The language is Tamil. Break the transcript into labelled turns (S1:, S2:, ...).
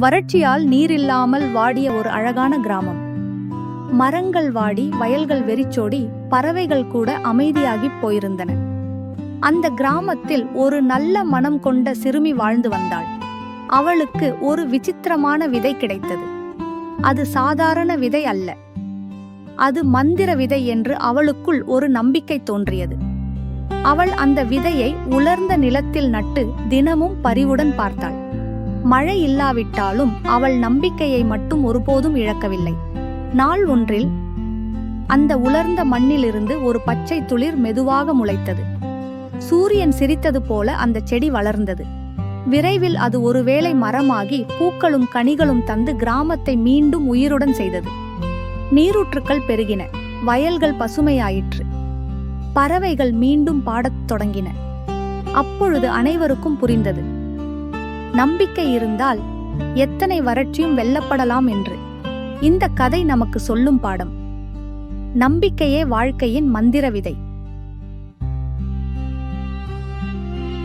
S1: வறட்சியால் நீரில்லாமல் வாடிய ஒரு அழகான கிராமம். மரங்கள் வாடி வயல்கள் வெறிச்சோடி பறவைகள் கூட அமைதியாகிப் போயிருந்தன. அந்த கிராமத்தில் ஒரு நல்ல மனம் கொண்ட சிறுமி வாழ்ந்து வந்தாள். அவளுக்கு ஒரு விசித்திரமான விதை கிடைத்தது. அது சாதாரண விதை அல்ல. அது மந்திர விதை என்று அவளுக்குள் ஒரு நம்பிக்கை தோன்றியது. அவள் அந்த விதையை உலர்ந்த நிலத்தில் நட்டு தினமும் பரிவுடன் பார்த்தாள். மழை இல்லாவிட்டாலும் அவள் நம்பிக்கையை மட்டும் ஒருபோதும் இழக்கவில்லை. நாள் ஒன்றில் அந்த உலர்ந்த மண்ணிலிருந்து ஒரு பச்சை துளிர் மெதுவாக முளைத்தது. சூரியன் சிரித்தது போல அந்த செடி வளர்ந்தது. விரைவில் அது ஒருவேளை மரமாகி பூக்களும் கனிகளும் தந்து கிராமத்தை மீண்டும் உயிருடன் செய்தது. நீரூற்றுக்கள் பெருகின. வயல்கள் பசுமையாயிற்று. பறவைகள் மீண்டும் பாடத் தொடங்கின. அப்பொழுது அனைவருக்கும் புரிந்தது. நம்பிக்கை இருந்தால் எத்தனை வறட்சியும் வெல்லப்படலாம் என்று. இந்த கதை நமக்கு சொல்லும் பாடம். நம்பிக்கையே வாழ்க்கையின் மந்திர விதை